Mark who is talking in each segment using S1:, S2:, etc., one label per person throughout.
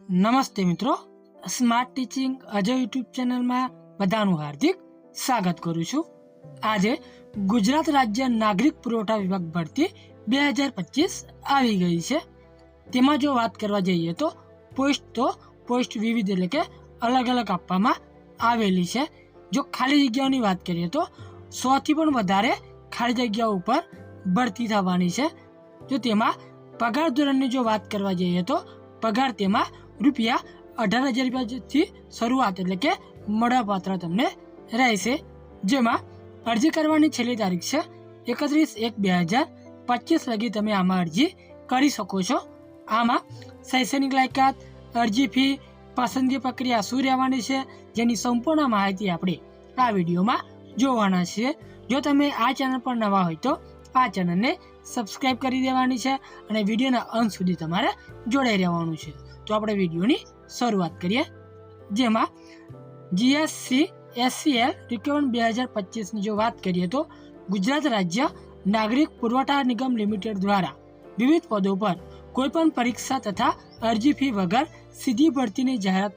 S1: નમસ્તે મિત્રો. Smart teaching Ajay YouTube ચેનલમાં બધાનું હાર્દિક સ્વાગત કરું છું. આજે ગુજરાત રાજ્ય નાગરિક પુરવઠા વિભાગ ભરતી બે હજાર પચીસ આવી ગઈ છે. તેમાં જો વાત કરવા જઈએ તો પોસ્ટ તો પોસ્ટ વિવિધ એટલે કે અલગ અલગ આપવામાં આવેલી છે. જો ખાલી જગ્યાઓની વાત કરીએ તો સોથી પણ વધારે ખાલી જગ્યાઓ ઉપર ભરતી થવાની છે. જો તેમાં પગાર ધોરણની જો વાત કરવા જઈએ તો પગાર તેમાં રૂપિયા અઢાર હજાર રૂપિયાથી શરૂઆત એટલે કે મળવાપાત્ર તમને રહેશે. જેમાં અરજી કરવાની છેલ્લી તારીખ છે એકત્રીસ એક બે હજાર પચીસ લગી તમે આમાં અરજી કરી શકો છો. આમાં શૈક્ષણિક લાયકાત, અરજી ફી, પસંદગી પ્રક્રિયા શું રહેવાની છે જેની સંપૂર્ણ માહિતી આપણે આ વિડીયોમાં જોવાના છીએ. જો તમે આ ચેનલ પર નવા હોય તો આ ચેનલને સબસ્ક્રાઇબ કરી દેવાની છે અને વિડીયોના અંત સુધી તમારે જોડાઈ રહેવાનું છે. તો આપણે વિડીયોની શરૂઆત કરીએ, જેમાં જીએસસી એસસીએલ રિકવન બે હજાર પચીસની જો વાત કરીએ તો ગુજરાત રાજ્ય નાગરિક પુરવઠા નિગમ લિમિટેડ દ્વારા વિવિધ પદો પર કોઈપણ પરીક્ષા તથા અરજી ફી વગર સીધી ભરતીની જાહેરાત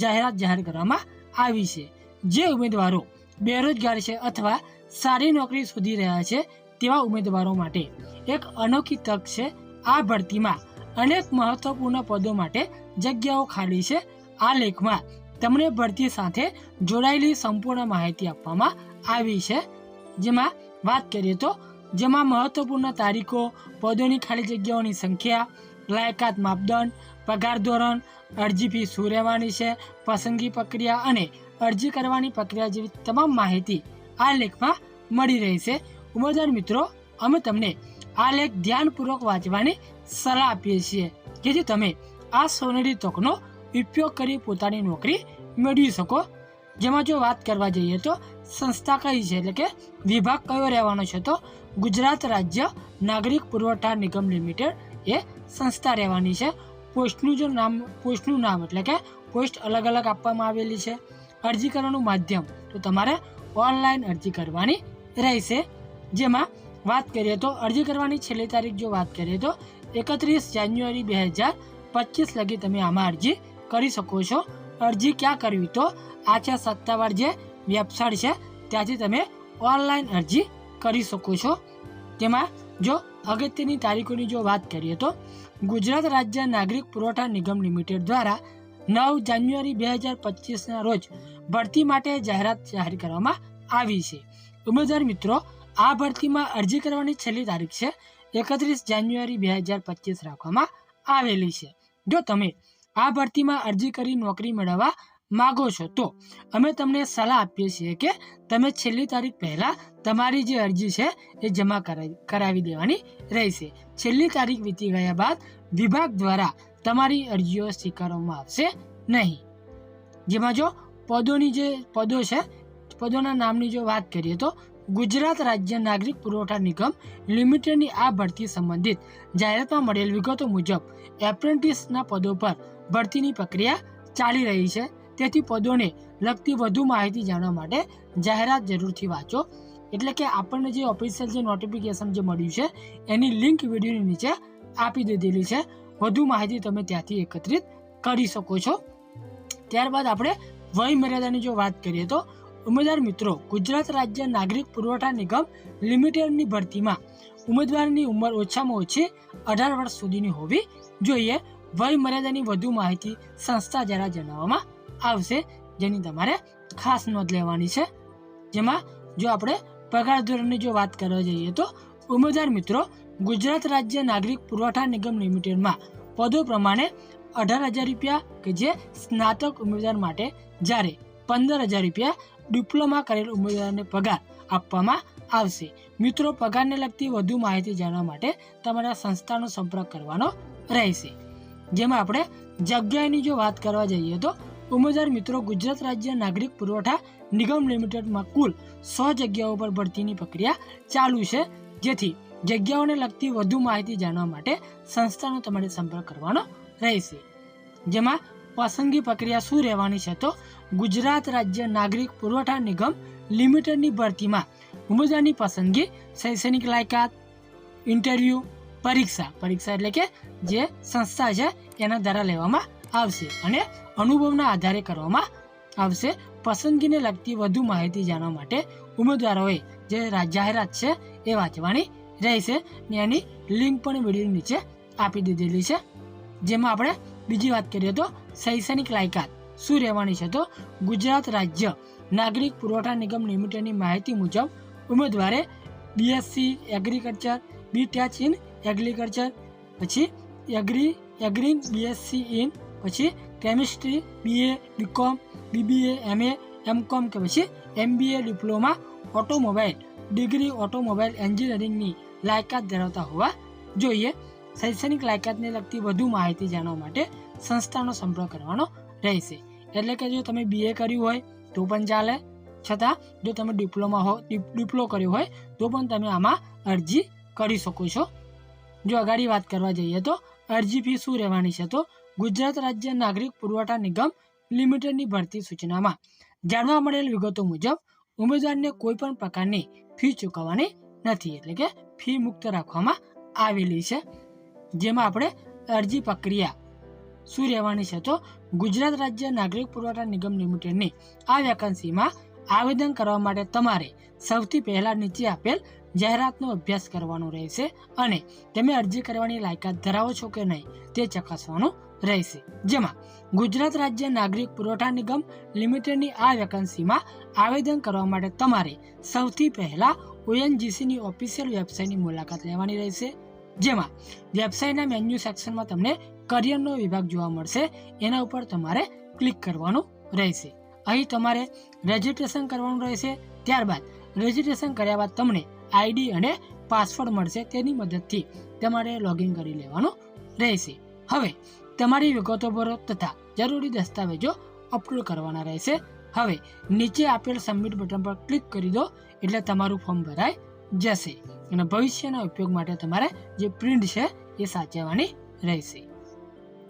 S1: જાહેરાત જાહેર કરવામાં આવી છે. જે ઉમેદવારો બેરોજગાર છે અથવા સારી નોકરી શોધી રહ્યા છે તેવા ઉમેદવારો માટે એક અનોખી તક છે આ ભરતીમાં. અનેક મહત્વપૂર્ણ પદો માટે જગ્યાઓ ખાલી છે. આ લેખમાં તમને ભરતી સાથે જોડાયેલી સંપૂર્ણ માહિતી આપવામાં આવી છે. જેમાં વાત કરીએ તો જેમાં મહત્વપૂર્ણ તારીખો, પદોની ખાલી જગ્યાઓની સંખ્યા, લાયકાત માપદંડ, પગાર ધોરણ, અરજી ફી શું રહેવાની છે, પસંદગી પ્રક્રિયા અને અરજી કરવાની પ્રક્રિયા જેવી તમામ માહિતી આ લેખમાં મળી રહેશે ઉમેદવાર મિત્રો, અમે તમને આ લેખ ધ્યાનપૂર્વક વાંચવાની સલાહ આપીએ છીએ, જેથી તમે આ સોનેરી તકનો ઉપયોગ કરી પોતાની નોકરી મેળવી શકો. જેમાં જો વાત કરવા જઈએ તો સંસ્થા કઈ છે? એટલે કે વિભાગ કયો રહેવાનો છે? તો ગુજરાત રાજ્ય નાગરિક પુરવઠા નિગમ લિમિટેડ એ સંસ્થા રહેવાની છે. પોસ્ટનું જો નામ, પોસ્ટનું નામ એટલે કે પોસ્ટ અલગ અલગ આપવામાં આવેલી છે. અરજી કરવાનું માધ્યમ તો તમારે ઓનલાઈન અરજી કરવાની રહેશે. જેમાં વાત કરીએ તો અરજી કરવાની છેલ્લી તારીખ જો વાત કરીએ તો એકત્રીસ જાન્યુઆરી બે હજાર પચીસ લગી તમે આમાં અરજી કરી શકો છો. અરજી ક્યાં કરવી તો આ છે સત્તાવાર જે વેબસાઇટ છે ત્યાંથી તમે ઓનલાઈન અરજી કરી શકો છો. તેમાં જો અગત્યની તારીખોની જો વાત કરીએ તો ગુજરાત રાજ્ય નાગરિક પુરવઠા નિગમ લિમિટેડ દ્વારા નવ જાન્યુઆરી બે હજાર પચીસના રોજ ભરતી માટે જાહેરાત જાહેર કરવામાં આવી છે. ઉમેદવાર મિત્રો આ ભરતીમાં અરજી કરવાની છેલ્લી તારીખ છે, એકત્રીસ જાન્યુઆરી બે હજાર પચીસ રાખવામાં આવેલી છે. જો તમે આ ભરતીમાં અરજી કરી નોકરી મેળવવા માગો છો, તો અમે તમને સલાહ આપીએ છીએ કે તમે છેલ્લી તારીખ પહેલાં તમારી જે અરજી છે, એ જમા કરાવી દેવાની રહેશે. છેલ્લી તારીખ વીતી ગયા બાદ વિભાગ દ્વારા તમારી અરજીઓ સ્વીકારવામાં આવશે નહીં. જેમાં જો પદોની જે, પદો છે, પદોના નામની જો વાત કરીએ તો ગુજરાત રાજ્ય નાગરિક પુરવઠા નિગમ લિમિટેડની આ ભરતી સંબંધિત જાહેરાતમાં મળેલ વિગતો મુજબ એપ્રેન્ટિસના પદો પર ભરતીની પ્રક્રિયા ચાલી રહી છે. તેથી પદોને લગતી વધુ માહિતી જાણવા માટે જાહેરાત જરૂરથી વાંચો. એટલે કે આપણને જે ઓફિશિયલ જે નોટિફિકેશન જે મળ્યું છે, એની લિંક વિડીયોની નીચે આપી દીધેલી છે. વધુ માહિતી તમે ત્યાંથી એકત્રિત કરી શકો છો. ત્યારબાદ આપણે વય મર્યાદાની જો વાત કરીએ તો ઉમેદવાર મિત્રો, ગુજરાત રાજ્ય નાગરિક પુરવઠા નિગમ લિમિટેડની ભરતીમાં ઉમેદવારની ઉંમર ઓછામાં ઓછી અઢાર વર્ષ સુધીની હોવી જોઈએ. વય મર્યાદાની વધુ માહિતી સંસ્થા દ્વારા જણાવવામાં આવશે, જેની તમારે ખાસ નોંધ લેવાની છે. જેમાં જો આપણે પગાર ધોરણની જો વાત કરવા જઈએ તો ઉમેદવાર મિત્રો, ગુજરાત રાજ્ય નાગરિક પુરવઠા નિગમ લિમિટેડમાં પદો પ્રમાણે અઢાર હજાર રૂપિયા કે જે સ્નાતક ઉમેદવાર માટે જ્યારે પંદર હજાર રૂપિયા ડિપ્લોમા કરેલ ઉમેદવારને પગાર આપવામાં આવશે. મિત્રો, પગારને લગતી વધુ માહિતી જાણવા માટે તમારા સંસ્થાનો સંપર્ક કરવાનો રહેશે. જેમાં આપણે જગ્યાની જો વાત કરવા જઈએ તો ઉમેદવાર મિત્રો, ગુજરાત રાજ્ય નાગરિક પુરવઠા નિગમ લિમિટેડમાં કુલ સો જગ્યાઓ પર ભરતીની પ્રક્રિયા ચાલુ છે. જેથી જગ્યાઓને લગતી વધુ માહિતી જાણવા માટે સંસ્થાનો તમારે સંપર્ક કરવાનો રહેશે. જેમાં પસંદગી પ્રક્રિયા શું રહેવાની છે તો ગુજરાત રાજ્ય નાગરિક પુરવઠા નિગમ લિમિટેડની ભરતીમાં ઉમેદવારની પસંદગી, શૈક્ષણિક લાયકાત, ઇન્ટરવ્યૂ, પરીક્ષા પરીક્ષા એટલે કે જે સંસ્થા છે એના દ્વારા લેવામાં આવશે અને અનુભવના આધારે કરવામાં આવશે. પસંદગીને લગતી વધુ માહિતી જાણવા માટે ઉમેદવારોએ જે જાહેરાત છે એ વાંચવાની રહેશે ને એની લિંક પણ વીડિયો નીચે આપી દીધેલી છે. જેમાં આપણે બીજી વાત કરીએ તો શૈક્ષણિક લાયકાત. શું રહેવાની છે તો? ગુજરાત રાજ્ય નાગરિક પુરવઠા નિગમ લિમિટેડની માહિતી મુજબ ઉમેદવારે BSc agriculture B tech in agriculture પછી એગ્રી એગ્રી બીએસસી ઇન પછી chemistry BA BCom BBA MA MCom કે પછી MBA diploma automobile, degree automobile એન્જિનિયરિંગની લાયકાત ધરાવતા હોવા જોઈએ. શૈક્ષણિક લાયકાતને લગતી વધુ માહિતી જાણવા માટે સંસ્થાનો સંપર્ક કરવાનો રહેશે. એટલે કે જો તમે બીએ કર્યું હોય, તો પણ ચાલે. છતાં, જો તમે ડિપ્લોમા હો ડિપ્લો કર્યો હોય, તો પણ તમે આમાં અરજી કરી શકો છો. જો અગાડી વાત કરવા જઈએ તો, અરજી ફી શું રહેવાની છે? તો, ગુજરાત રાજ્ય નાગરિક પુરવઠા નિગમ લિમિટેડની ભરતી સૂચનામાં જાણવા મળેલ વિગતો મુજબ, ઉમેદવારને કોઈ પણ પ્રકારની ફી ચૂકવવાની નથી. એટલે કે ફી મુક્ત રાખવામાં આવેલી છે. જેમાં આપણે અરજી પ્રક્રિયા શું રહેવાની છે? તો ગુજરાત રાજ્ય નાગરિક પુરવઠા નિગમ લિમિટેડની આ વેકન્સીમાં આવેદન કરવા માટે તમારે સૌથી પહેલા નીચે આપેલ જાહેરાતનો અભ્યાસ કરવાનો રહેશે અને તમે અરજી કરવાની લાયકાત ધરાવો છો કે નહીં તે ચકાસવાનું રહેશે. જેમાં ગુજરાત રાજ્ય નાગરિક પુરવઠા નિગમ લિમિટેડની આ વેકન્સીમાં આવેદન કરવા માટે તમારે સૌથી પહેલા ઓએનજીસીની ઓફિશિયલ વેબસાઇટની મુલાકાત લેવાની રહેશે. જેમાં વેબસાઇટના મેન્યુ સેક્શનમાં તમને કરિયરનો વિભાગ જોવા મળશે, એના ઉપર તમારે ક્લિક કરવાનું રહેશે. અહીં તમારે રજિસ્ટ્રેશન કરવાનું રહેશે, ત્યારબાદ રજિસ્ટ્રેશન કર્યા બાદ તમને આઈડી અને પાસવર્ડ મળશે તેની મદદથી તમારે લોગિન કરી લેવાનું રહેશે. હવે, તમારી વિગતો ભરો તથા જરૂરી દસ્તાવેજો અપલોડ કરવાના રહેશે. હવે, નીચે આપેલ સબમિટ બટન પર ક્લિક કરી દો, એટલે તમારું ફોર્મ ભરાઈ જશે. અને ભવિષ્યના ઉપયોગ માટે તમારે જે પ્રિન્ટ છે, એ સાચવવાની રહેશે.